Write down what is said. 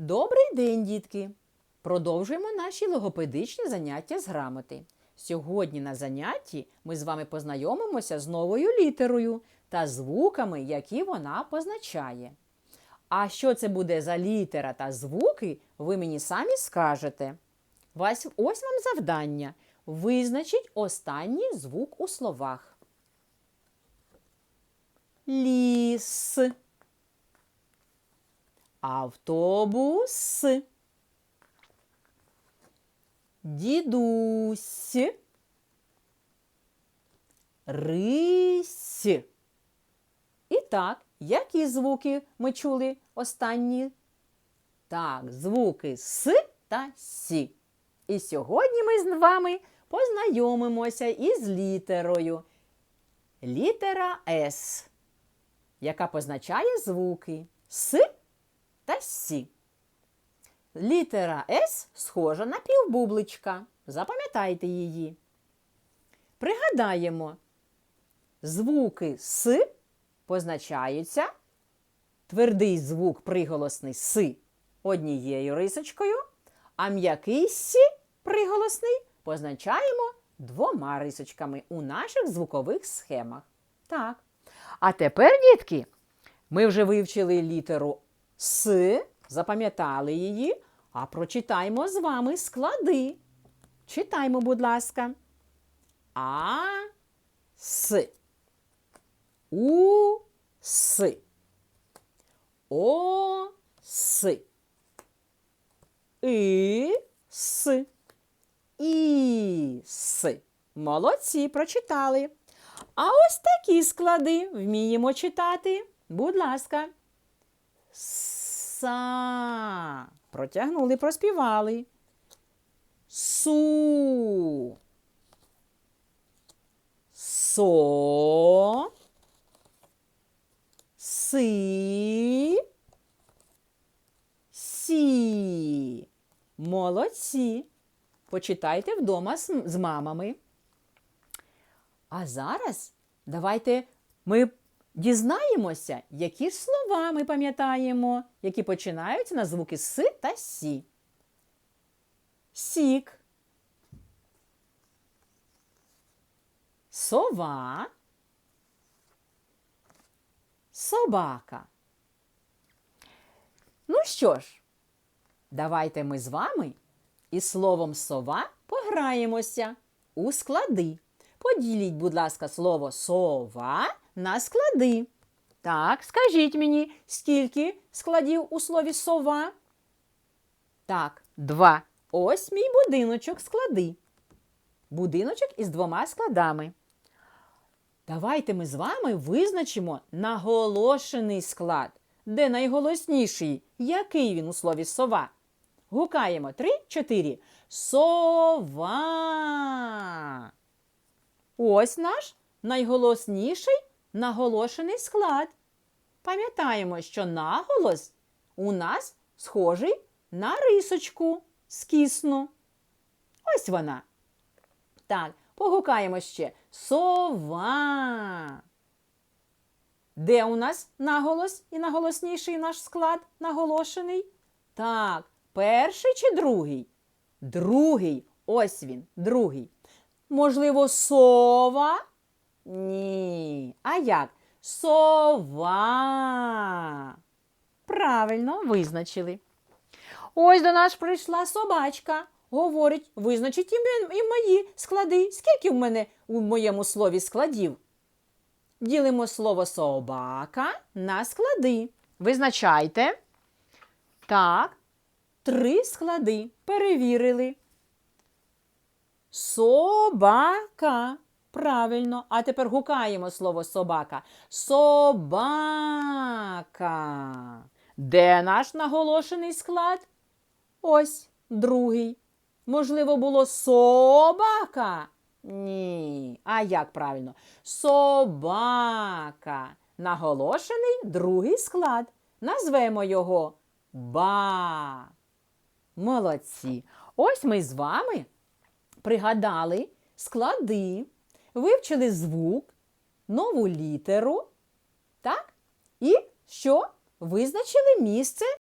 Добрий день, дітки! Продовжуємо наші логопедичні заняття з грамоти. Сьогодні на занятті ми з вами познайомимося з новою літерою та звуками, які вона позначає. А що це буде за літера та звуки, ви мені самі скажете. Ось, вам завдання. Визначіть останній звук у словах. Ліс. Автобус. Дідусь. Рись. І так, які звуки ми чули останні? Так, звуки С та Сі. І сьогодні ми з вами познайомимося із літерою. Літера С, яка позначає звуки С та Сі. Літера С схожа на півбубличка. Запам'ятайте її. Пригадаємо, звуки С позначаються твердий звук приголосний С однією рисочкою, а м'який Сі приголосний позначаємо двома рисочками у наших звукових схемах. Так. А тепер, дітки, ми вже вивчили літеру С, запам'ятали її, а прочитаймо з вами склади. Читаймо, будь ласка. А С. У С. О С. І С. І С. Молодці, прочитали. А ось такі склади вміємо читати. Будь ласка. Са. Протягнули, проспівали. Су. Со. Си. Сі. Молодці. Почитайте вдома з, мамами. А зараз давайте ми дізнаємося, які ж слова ми пам'ятаємо, які починаються на звуки С та Сі. Сік. Сова. Собака. Ну що ж, давайте ми з вами із словом сова пограємося у склади. Поділіть, будь ласка, слово сова на склади. Так, скажіть мені, скільки складів у слові сова? Так, два. Ось мій будиночок склади. Будиночок із двома складами. Давайте ми з вами визначимо наголошений склад. Де найголосніший? Який він у слові сова? Гукаємо три, чотири. Сова. Ось наш найголосніший наголошений склад. Пам'ятаємо, що наголос у нас схожий на рисочку скісну. Ось вона. Так, погукаємо ще сова. Де у нас наголос і наголосніший наш склад наголошений? Так, перший чи другий? Другий. Ось він, другий. Можливо, сова? Ні. Як? Сова. Правильно визначили. Ось до нас прийшла собачка. Говорить, визначить і мої склади. Скільки в мене у моєму слові складів? Ділимо слово собака на склади. Визначайте. Так. Три склади. Перевірили. Собака. Правильно. А тепер гукаємо слово собака. Собака. Де наш наголошений склад? Ось другий. Можливо, було собака? Ні. А як правильно? Собака. Наголошений другий склад. Назвемо його ба. Молодці. Ось ми з вами пригадали склади, вивчили звук, нову літеру, так? І що? Визначили місце